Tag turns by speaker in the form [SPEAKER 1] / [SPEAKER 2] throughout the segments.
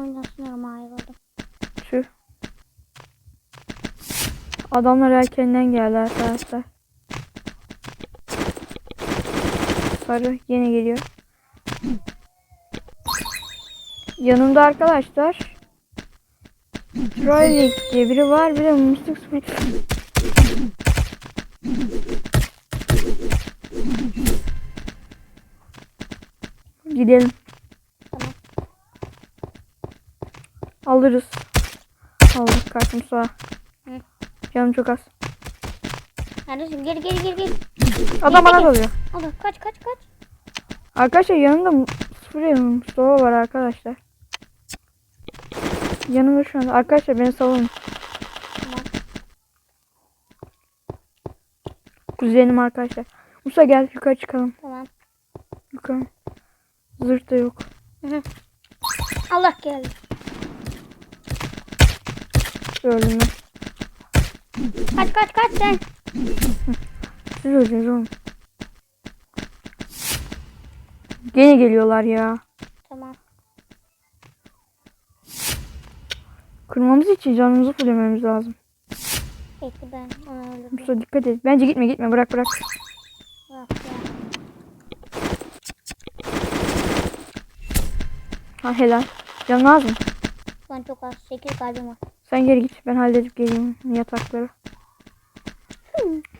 [SPEAKER 1] oynasınıyorum ayrıldım.
[SPEAKER 2] Tüh. Adamlar erkenden geldi arkadaşlar. Sarı yine geliyor. Yanımda arkadaşlar. Trolley diye biri var. Bir de Musluk Spring. Gidelim.
[SPEAKER 1] Tamam.
[SPEAKER 2] Alırız. Aldık kartım. Canım çok az.
[SPEAKER 1] Neredesin? Geri geri geri geri.
[SPEAKER 2] Adam bana dalıyor.
[SPEAKER 1] Allah kaç kaç kaç.
[SPEAKER 2] Arkadaşlar yanımda sıfır yanım Mustafa var arkadaşlar. Yanımda şu anda. Arkadaşlar beni savunun.
[SPEAKER 1] Tamam.
[SPEAKER 2] Kuzenim arkadaşlar. Musa gel yukarı çıkalım.
[SPEAKER 1] Tamam.
[SPEAKER 2] Yukarı. Zırt da yok.
[SPEAKER 1] Hı hı. Allah geldi.
[SPEAKER 2] Gördüm ben.
[SPEAKER 1] Kaç kaç kaç sen.
[SPEAKER 2] Siz öldünüz oğlum. Gene geliyorlar ya.
[SPEAKER 1] Tamam.
[SPEAKER 2] Kırmamız için canımızı fullememiz lazım.
[SPEAKER 1] Bekle ben onu öldürdüm.
[SPEAKER 2] Musa dikkat et. Bence gitme gitme bırak bırak.
[SPEAKER 1] Bak ya.
[SPEAKER 2] Ha helal. Canın az mı?
[SPEAKER 1] An çok az. 8 kalbim var.
[SPEAKER 2] Sen geri git. Ben halledip geleyim yatakları.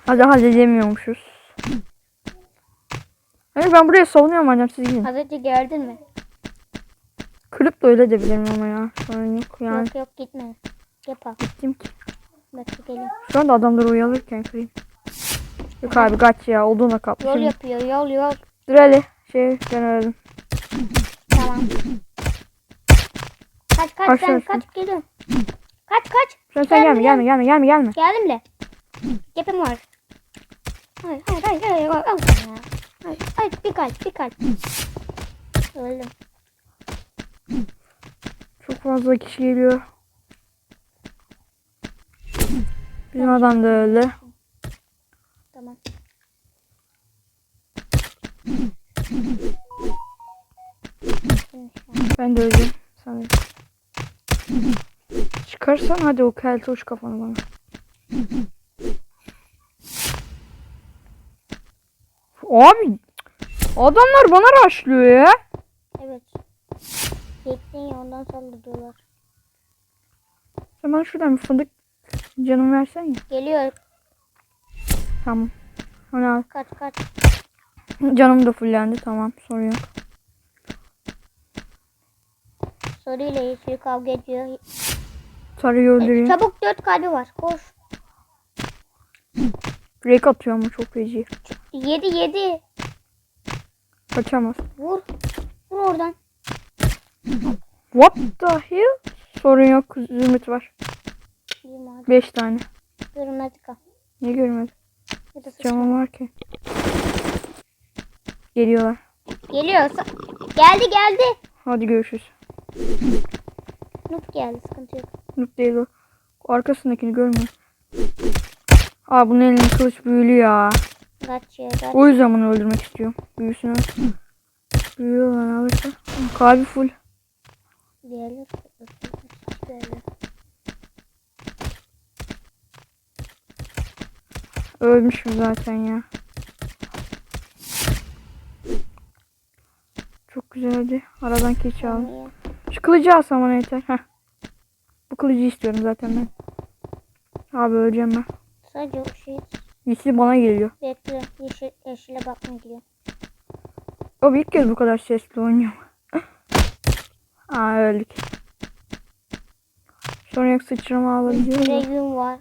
[SPEAKER 2] Hadi halledemiyormuşuz. Hayır ben buraya savunuyorum annem siz gidin.
[SPEAKER 1] Az önce geldin mi?
[SPEAKER 2] Kırıp da öyle de bilirim ama ya. Sorun yok yani.
[SPEAKER 1] Yok yok gitme. Yapalım.
[SPEAKER 2] Gittim ki.
[SPEAKER 1] Bekle gelin.
[SPEAKER 2] Şu anda adamlar uyalırken kırayım. Yok abi kaç ya. Olduğuna kaplı.
[SPEAKER 1] Yol yapıyor yol yol.
[SPEAKER 2] Dur Ali. Şey ben öldüm.
[SPEAKER 1] Tamam. Kaç kaç
[SPEAKER 2] Kaç
[SPEAKER 1] sen kaç geliyorum. Kaç kaç.
[SPEAKER 2] Sen, sen gelme gelme gelme gelme gelme.
[SPEAKER 1] Geldim bile. Yapım var. Hayır hayır hayır hayır. Al al sana ya. Hayır, hayır bir kalp bir kalp. Öldüm.
[SPEAKER 2] Çok fazla kişi geliyor. Bizim adam da öldü.
[SPEAKER 1] Tamam.
[SPEAKER 2] Ben de öldüm. Çıkarsan hadi o kelte uç kafanı bana. Abi adamlar bana raşlıyor ya.
[SPEAKER 1] Evet. Bekleyin ondan saldırıyorlar.
[SPEAKER 2] Bana şuradan bir fındık canım versen ya.
[SPEAKER 1] Geliyor.
[SPEAKER 2] Tamam. Hani al.
[SPEAKER 1] Kaç kaç.
[SPEAKER 2] Canım da fullendi tamam sorun yok.
[SPEAKER 1] Soru ile yeşil kavga ediyor.
[SPEAKER 2] Sarıyı öldürüyor.
[SPEAKER 1] Çabuk dört kalbi var. Koş.
[SPEAKER 2] Break atıyor ama çok feci.
[SPEAKER 1] Yedi yedi.
[SPEAKER 2] Kaçamaz.
[SPEAKER 1] Vur. Vur oradan.
[SPEAKER 2] What the hell? Sorun yok. Zümrüt var. 5 tane.
[SPEAKER 1] Görünmezlik al.
[SPEAKER 2] Ne
[SPEAKER 1] sıçra.
[SPEAKER 2] Camım var ki. Geliyorlar.
[SPEAKER 1] Geliyor. Geldi geldi.
[SPEAKER 2] Hadi görüşürüz.
[SPEAKER 1] Nup geldi sıkıntı yok.
[SPEAKER 2] Noob değil o. Arkasındakini görmüyor. Aa bunun elinde kılıç büyülü ya.
[SPEAKER 1] Kaç ya kaç.
[SPEAKER 2] O yüzden bunu öldürmek istiyorum. Büyüsün öl. Büyüyor lan alırsa. Kalbi full.
[SPEAKER 1] Diğerler.
[SPEAKER 2] Ölmüşüm zaten ya. Çok güzeldi. Aradan keçi aldım. Şu kılıcı alsam bana yeter. Heh. Kılıcı istiyorum zaten ben. Abi öleceğim ben.
[SPEAKER 1] Sadece o şey
[SPEAKER 2] Yeşil bana geliyor.
[SPEAKER 1] bekle. Yeşil, yeşile bakmaya gidiyor.
[SPEAKER 2] O ilk kez bu kadar sesli oynuyor. Aa öldük. Sonra yok sıçrama alabiliyor. Mu?
[SPEAKER 1] gün var.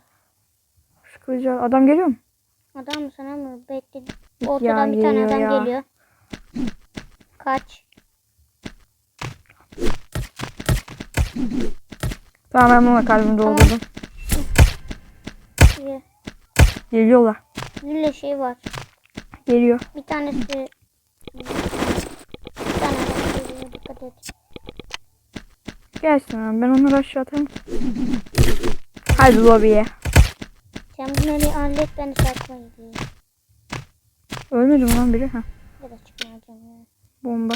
[SPEAKER 2] Şu kılıcı. Adam geliyor mu?
[SPEAKER 1] Adam mı sana mı? Bekle.
[SPEAKER 2] Ya,
[SPEAKER 1] Ortadan bir tane adam
[SPEAKER 2] ya.
[SPEAKER 1] geliyor. Kaç.
[SPEAKER 2] Tamam ben buna kalbimi doldurdum.
[SPEAKER 1] Bir,
[SPEAKER 2] Geliyorlar.
[SPEAKER 1] Gülle şey var.
[SPEAKER 2] Geliyor.
[SPEAKER 1] Bir tanesi bir tane geliyor. Dikkat et.
[SPEAKER 2] Gelsin abi. Ben onları aşağı atarım. Hadi lobiye.
[SPEAKER 1] Sen bunları hallet ben de saçma gideyim.
[SPEAKER 2] Ölmedi mi lan biri?
[SPEAKER 1] Çıkmayacağım ya.
[SPEAKER 2] Bomba.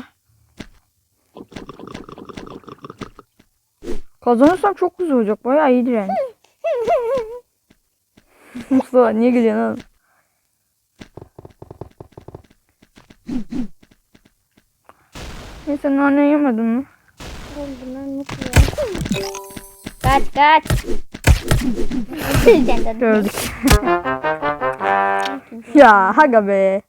[SPEAKER 2] Kazanırsam çok güzel olacak. Bayağı iyidir yani. Mustafa niye gülüyorsun oğlum? Neyse nane yemedin mi?
[SPEAKER 1] Kaç kaç.
[SPEAKER 2] Gördük. ya haga be.